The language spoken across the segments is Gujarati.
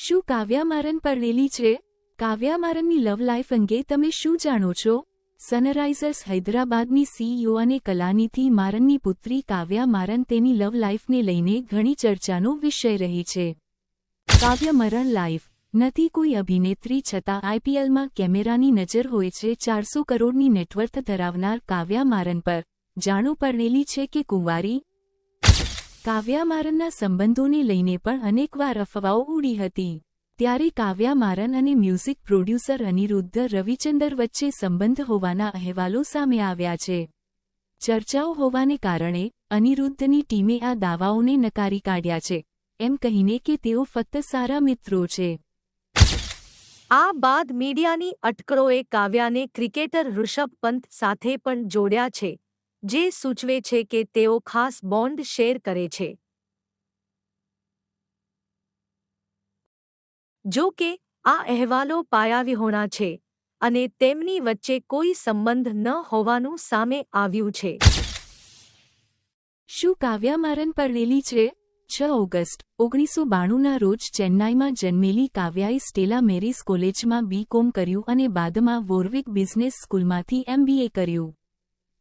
શું કાવ્યા મારન પરણેલી છે? કાવ્યા મારનની લવ લાઈફ અંગે તમે શું જાણો છો? સનરાઇઝર્સ હૈદરાબાદની સીઈઓ અને કલાનીથી મારનની પુત્રી કાવ્યા મારન તેની લવ લાઈફને લઈને ઘણી ચર્ચાનો વિષય રહી છે. કાવ્ય મરણ લાઈફ. નથી કોઈ અભિનેત્રી છતાં આઈપીએલમાં કેમેરાની નજર હોય છે. ચારસો કરોડની નેટવર્થ ધરાવનાર કાવ્યા મારન પર. જાણો પરણેલી છે કે કુંવારી? કાવ્યા મારનના સંબંધોને લઈને પણ અનેકવાર અફવાઓ ઉડી હતી. ત્યારે કાવ્યા મારન અને મ્યુઝિક પ્રોડ્યુસર અનિરુદ્ધ રવિચંદર વચ્ચે સંબંધ હોવાના અહેવાલો સામે આવ્યા છે. ચર્ચાઓ હોવાને કારણે અનિરુદ્ધની ટીમે આ દાવાઓને નકારી કાઢ્યા છે. એમ કહીને કે તેઓ ફક્ત સારા મિત્રો છે. આ બાદ મીડિયાની અટકળોએ કાવ્યાને ક્રિકેટર ઋષભ પંત સાથે પણ જોડ્યા છે. જે સૂચવે છે કે તેઓ ખાસ બોન્ડ શેર કરે છે. જો કે, આ અહેવાલો પાયાવિહોણા છે અને તેમની વચ્ચે કોઈ સંબંધ ન હોવાનું સામે આવ્યું છે. શું કાવ્યા મારન પરણેલી છે? છ ઓગસ્ટ, ઓગણીસો બાણુંના રોજ ચેન્નાઈમાં જન્મેલી કાવ્યાએ સ્ટેલા મેરીસ કોલેજમાં બી કોમ કર્યું અને બાદમાં વોરવિક બિઝનેસ સ્કૂલમાંથી એમબીએ કર્યું.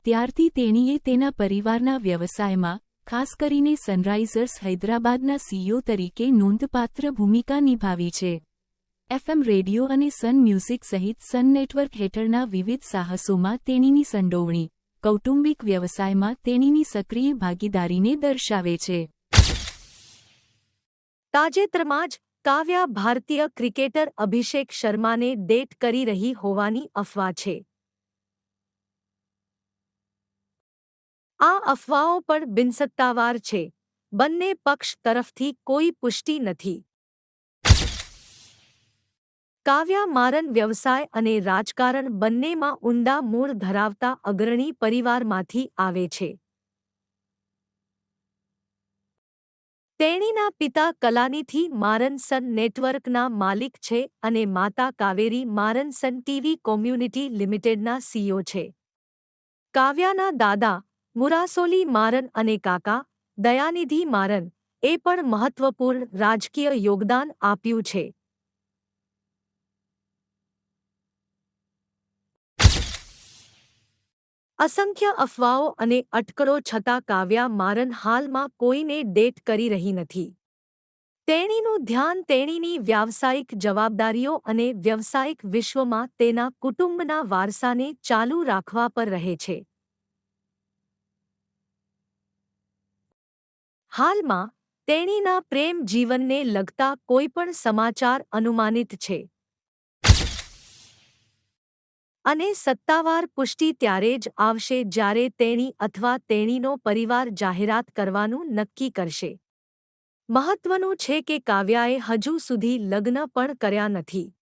ત્યારથી તેણીએ તેના પરિવારના વ્યવસાયમાં, ખાસ કરીને સનરાઇઝર્સ હૈદરાબાદના સીઈઓ તરીકે નોંધપાત્ર ભૂમિકા નિભાવી છે. એફએમ રેડિયો અને સન મ્યુઝિક સહિત સન નેટવર્ક હેઠળના વિવિધ સાહસોમાં તેણીની સંડોવણી, કૌટુંબિક વ્યવસાયમાં તેણીની સક્રિય ભાગીદારીને દર્શાવે છે. તાજેતરમાં જ કાવ્યા ભારતીય ક્રિકેટર અભિષેક શર્માને ડેટ કરી રહી હોવાની અફવા છે. આ અફવાઓ પણ બિનસત્તાવાર છે. બંને પક્ષ તરફથી કોઈ પુષ્ટિ નથી. કાવ્યા મારન વ્યવસાય અને રાજકારણ બંનેમાં ઊંડા મૂળ ધરાવતા અગ્રણી પરિવારમાંથી આવે છે. તેણીના પિતા કલાનીથી મારનસન નેટવર્કના માલિક છે અને માતા કાવેરી મારનસન ટીવી કોમ્યુનિટી લિમિટેડના સીઈઓ છે. કાવ્યાના દાદા મુરાસોલી મારન અને કાકા, દયાનિધિ મારન, એ પણ મહત્વપૂર્ણ રાજકીય યોગદાન આપ્યું છે. અસંખ્ય અફવાઓ અને અટકળો છતાં કાવ્યા મારન હાલમાં કોઈને ડેટ કરી રહી નથી. તેણીનું ધ્યાન તેણીની વ્યાવસાયિક જવાબદારીઓ અને વ્યવસાયિક વિશ્વમાં તેના કુટુંબના વારસાને ચાલુ રાખવા પર રહે છે. હાલમાં, તેણીના પ્રેમ જીવનને લગતા કોઈપણ સમાચાર અનુમાનિત છે. અને સત્તાવાર પુષ્ટિ ત્યારે જ આવશે જ્યારે તેણી અથવા તેણીનો પરિવાર જાહેરાત કરવાનું નક્કી કરશે. મહત્વનું છે કે કાવ્યાએ હજુ સુધી લગ્ન પણ કર્યા નથી.